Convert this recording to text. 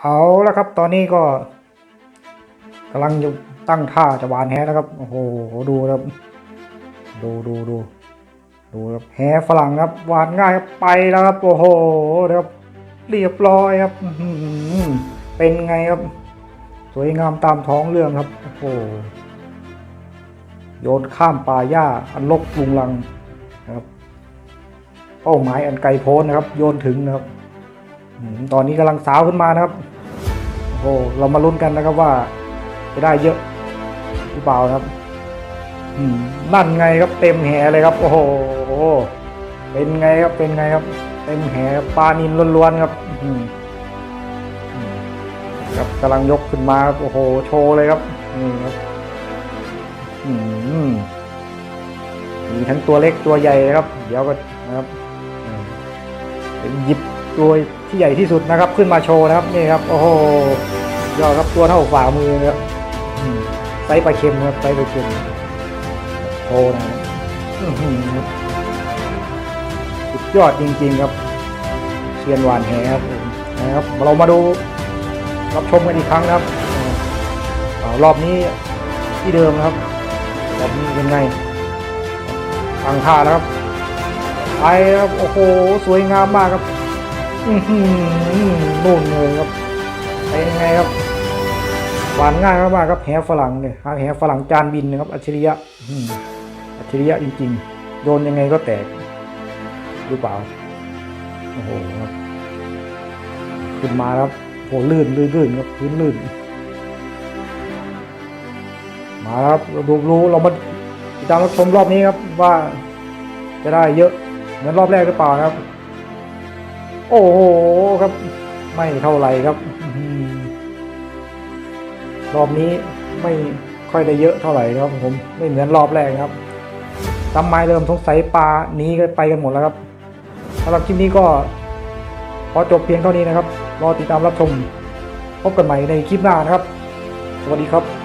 เอาแล้วครับ ตอนนี้ก็กำลังอยู่ตั้งท่าจะวานแหนะครับ โอ้โห ดูครับ ดูดูดูดูครับแหฝรั่งครับวานง่ายครับไปแล้วครับ โอ้โหนะครับเรียบร้อยครับเป็นไงครับ สวยงามตามท้องเรื่องครับ โอ้โห โยนข้ามป่าหญ้าอันลกลุงลังนะครับ เป้าหมายอันไกลโพ้นนะครับ โยนถึงนะครับ ตอนนี้กำลังสาวขึ้นมานะครับ โอ้โหเรามาลุ้นกันนะครับว่า จะได้เยอะหรือเปล่านะครับนั่นไงครับเต็มแหเลยครับ โอ้โหเป็นไงครับเป็นไงครับ เต็มแหปลานินล้วนๆครับครับกำลังยกขึ้นมาครับโอ้โห โชว์เลยครับนี่ครับมีทั้งตัวเล็กตัวใหญ่ครับ เดี๋ยวก็นะครับหยิบ ตัวที่ใหญ่ที่สุดนะครับ ขึ้นมาโชว์นะครับนี่ครับโอ้โหยอดครับตัวเท่าฝ่ามือครับไซส์ปลาเค็มครับไซส์ปลาเค็มโชว์นะครับสุดยอดจริง ๆ ครับเชียนหวานแหครับนะครับ เรามาดูรับชมกันอีกครั้งนะครับรอบนี้ที่เดิมนะครับรอบนี้เป็นไงตั้งท่าแล้วครับไปครับโอ้โหสวยงามมากครับ อือหือนุ่นเลยครับเป็นไงครับหวานง่ายมากๆครับแหฝรั่งเนี่ยหาแหฝรั่งจานบินนะครับอัจฉริยะอัจฉริยะจริงๆโยนยังไงก็แตกหรือเปล่าโอ้โหครับขึ้นมาครับโอ้ลื่นลื่นลื่นครับพื้นลื่น มาครับเราดูรู้เรามาติดตามรับชมรอบนี้ครับว่าจะได้เยอะเหมือนรอบแรกหรือเปล่าครับ โอ้โหครับ ไม่เท่าไหร่ครับรอบนี้ไม่ค่อยได้เยอะเท่าไหร่ครับผมไม่เหมือนรอบแรกครับตำไม้เริ่มสงสัยปลาหนีไปกันหมดแล้วครับสำหรับคลิปนี้ก็ขอจบเพียงเท่านี้นะครับ รอติดตามรับชม พบกันใหม่ในคลิปหน้านะครับ สวัสดีครับ